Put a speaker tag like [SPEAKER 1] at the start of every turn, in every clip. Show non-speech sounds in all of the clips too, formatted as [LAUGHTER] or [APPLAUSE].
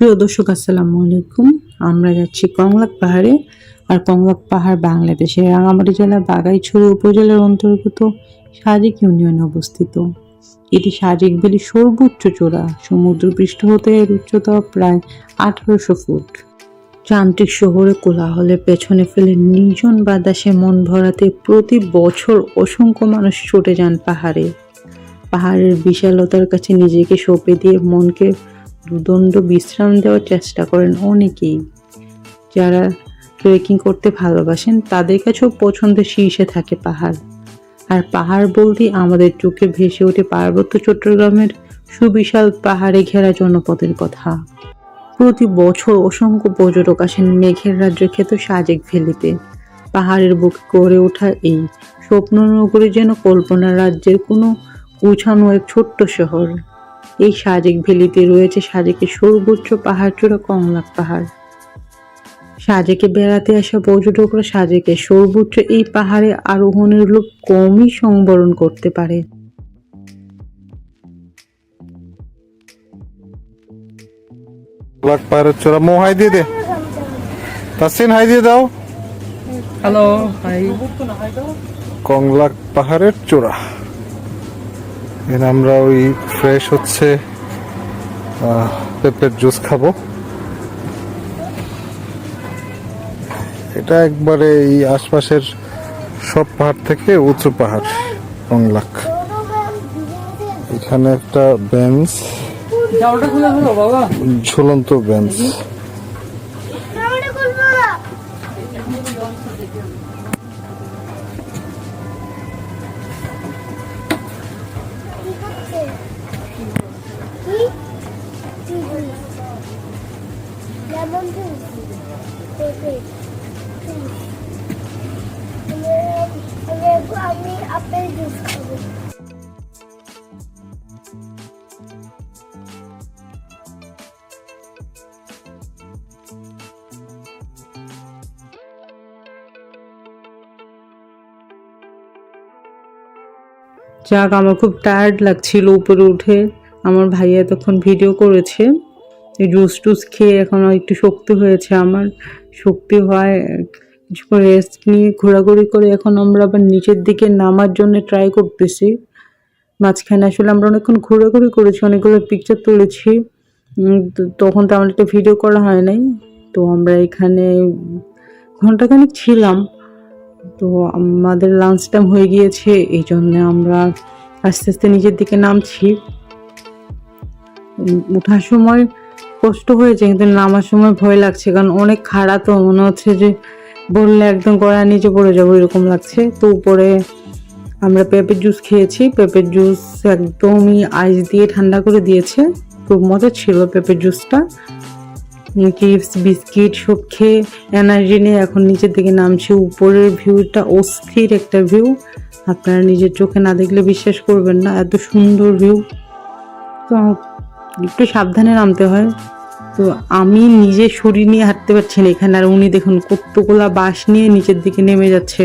[SPEAKER 1] প্রিয় দর্শক, আসসালামু আলাইকুম। আমরা যাচ্ছি কংলাক পাহাড়ে, আর কংলাক পাহাড় বাংলাদেশের রাঙামাটি জেলার বাগাইছড়ি উপজেলার অন্তর্গত সাজিক ইউনিয়নে অবস্থিত। এটি সাজিক ভ্যালির সর্বোচ্চ চূড়া। সমুদ্র পৃষ্ঠ হতে এর উচ্চতা প্রায় আঠারোশো ফুট। যান্ত্রিক শহরে কোলাহলের পেছনে ফেলে নির্জন বাতাসে মন ভরাতে প্রতি বছর অসংখ্য মানুষ ছুটে যান পাহাড়ে। পাহাড়ের বিশালতার কাছে নিজেকে সঁপে দিয়ে মনকে দুদণ্ড বিশ্রাম দেওয়ার চেষ্টা করেন অনেকেই। যারা ট্রেকিং করতে ভালোবাসেন, তাদের কাছেও পছন্দের শীর্ষে থাকে পাহাড়। আর পাহাড় বলতেই আমাদের চোখে ভেসে ওঠে পার্বত্য চট্টগ্রামের সুবিশাল পাহাড়ে ঘেরা জনপদের কথা। প্রতি বছর অসংখ্য পর্যটক আসেন মেঘের রাজ্যের খ্যাত সাজেক ভ্যালিতে পাহাড়ের বুকে গড়ে ওঠা এই স্বপ্ন স্বপ্ননগরী যেন কল্পনা রাজ্যের কোনো উছানো এক ছোট্ট শহর। এই সাজেক ভ্যালিতে রয়েছে সাজেকের সর্বোচ্চ পাহাড়চূড়া কংলাক পাহাড়। সাজেকে বেড়াতে আসা পর্যটকরা সাজেকের সর্বোচ্চ এই পাহাড়ে আরোহণের লোক কমই সংবরণ করতে পারে।
[SPEAKER 2] ব্ল্যাক পাহাড়ের চূড়া মো হাই দিয়ে দে। তাসিন হাই দিয়ে দাও।
[SPEAKER 3] হ্যালো হাই
[SPEAKER 2] কংলাক পাহাড়ের চূড়া। এখানে আমরা ওই ফ্রেশ হচ্ছে পেঁপের জুস খাব। এটা একবারে এই আশপাশের সব পাহাড় থেকে উঁচু পাহাড় কংলাক এখানে একটা বেঞ্চ ঝুলন্ত বেঞ্চ
[SPEAKER 1] যাক আমার খুব টায়ার্ড লাগছিল উপরে উঠে। আমার ভাইয়া তখন ভিডিও করেছে। এই জুস টুস খেয়ে এখন একটু শক্তি হয়েছে আমার। শক্তি হয় কিছুক্ষণ রেস্ট নিয়ে ঘোরাঘুরি করে এখন আমরা আবার নিচের দিকে নামার জন্য ট্রাই করতেছি। মাঝখানে আসলে আমরা অনেকক্ষণ ঘোরাঘুরি করেছি, অনেকগুলো পিকচার তুলেছি। তখন তেমন একটা ভিডিও করা হয় নাই। তো আমরা এখানে ঘন্টাখানিক ছিলাম। তো আমাদের লাঞ্চ টাইম হয়ে গিয়েছে এই জন্য আমরা আস্তে আস্তে নিচের দিকে নামছি। ওঠার সময় কষ্ট হয়েছে কিন্তু নামার সময় ভয় লাগছে, কারণ অনেক খাড়া তো, মনে হচ্ছে যে বললে একদম গড়া নিচে পড়ে যাব, এরকম লাগছে। তো উপরে আমরা পেঁপের জুস খেয়েছি, পেঁপের জুস একদমই আইস দিয়ে ঠান্ডা করে দিয়েছে। খুব মজা ছিল পেঁপের জুসটা। চিপস বিস্কিট সব খেয়ে এনার্জি নিয়ে এখন নিচের দিকে নামছি, উপরের ভিউটা অস্থির একটা ভিউ আপনারা নিজের চোখে না দেখলে বিশ্বাস করবেন না, এত সুন্দর ভিউ তো একটু সাবধানে নামতে হয়। তো আমি নিজে শরীর নিয়ে হাঁটতে পারছি না এখানে। আর উনি দেখুন কতগুলা বাঁশ নিয়ে নিচের দিকে নেমে যাচ্ছে।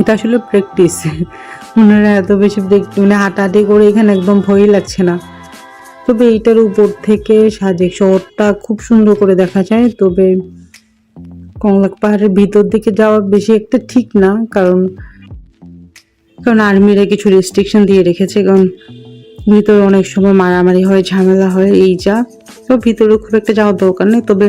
[SPEAKER 1] এটা আসলে প্র্যাকটিস [LAUGHS] ওনারা এত বেশি মানে হাঁটাহাঁটি করে এখানে একদম ভয়ই লাগছে না। তবে এইটার উপর থেকে সাজেক শহরটা খুব সুন্দর করে দেখা যায়। তবে কংলাক পাহাড়ের ভিতর দিকে যাওয়া বেশি একটা ঠিক না, কারণ কারণ আর্মিরা কিছু রেস্ট্রিকশন দিয়ে রেখেছে, কারণ ভিতরে অনেক সময় মারামারি হয়, ঝামেলা হয়, এই যা। তো ভিতরে খুব একটা যাওয়ার দরকার নেই। তবে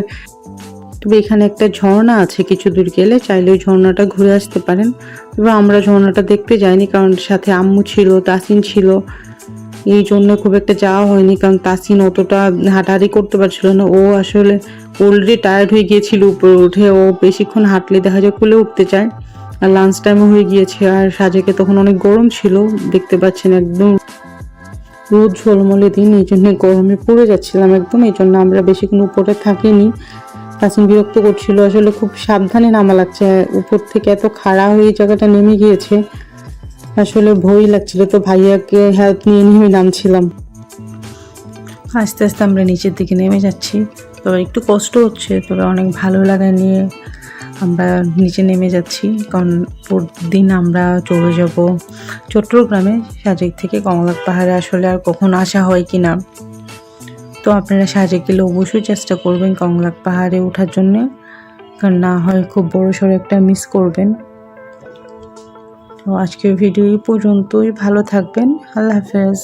[SPEAKER 1] তবে এখানে একটা ঝর্ণা আছে কিছু দূর গেলে, চাইলে ওই ঝর্ণাটা ঘুরে আসতে পারেন। তবে আমরা ঝর্ণাটা দেখতে যাইনি, কারণ সাথে আম্মু ছিল, তাসিন ছিল। এই জন্য খুব একটা যাওয়া হয়নি, কারণ তাসিন অতটা হাঁটাহাঁটি করতে পারছিল না। ও আসলে অলরেডি টায়ার্ড হয়ে গিয়েছিল উপরে উঠে। ও বেশিক্ষণ হাঁটলে দেখা যায় কুলে উঠতে চায়। আর লাঞ্চ টাইমও হয়ে গিয়েছে। আর সাজেকে তখন অনেক গরম ছিল, দেখতে পাচ্ছেন একদম। রোদ ঝলমলে দিন, এই জন্য গরমে পড়ে যাচ্ছিলাম একদম, এই জন্য আমরা বেশিক্ষণ উপরে থাকিনি। তাসিন বিরক্ত করছিল, আসলে খুব সাবধানে নামা লাগছে, উপর থেকে এত খাড়া হয়ে জায়গাটা নেমে গিয়েছে, আসলে ভয় লাগছিল। তো ভাইয়াকে হেল্প নিয়ে নেমে নামছিলাম। আস্তে আস্তে আমরা নিচের দিকে নেমে যাচ্ছি। তবে একটু কষ্ট হচ্ছে, তবে অনেক ভালো লাগা নিয়ে আমরা নিচে নেমে যাচ্ছি, কারণ দিন আমরা চলে যাব চট্টগ্রামে। সাজেক থেকে কমলাক পাহাড়ে আসলে আর কখন আসা হয় কি না। তো আপনারা সাজে গেলে অবশ্যই চেষ্টা করবেন কংলাক পাহাড়ে ওঠার জন্য, কারণ না হয় খুব বড় সড়ো একটা মিস করবেন। তো আজকের ভিডিও এই পর্যন্তই, ভালো থাকবেন, আল্লাহ হাফেজ।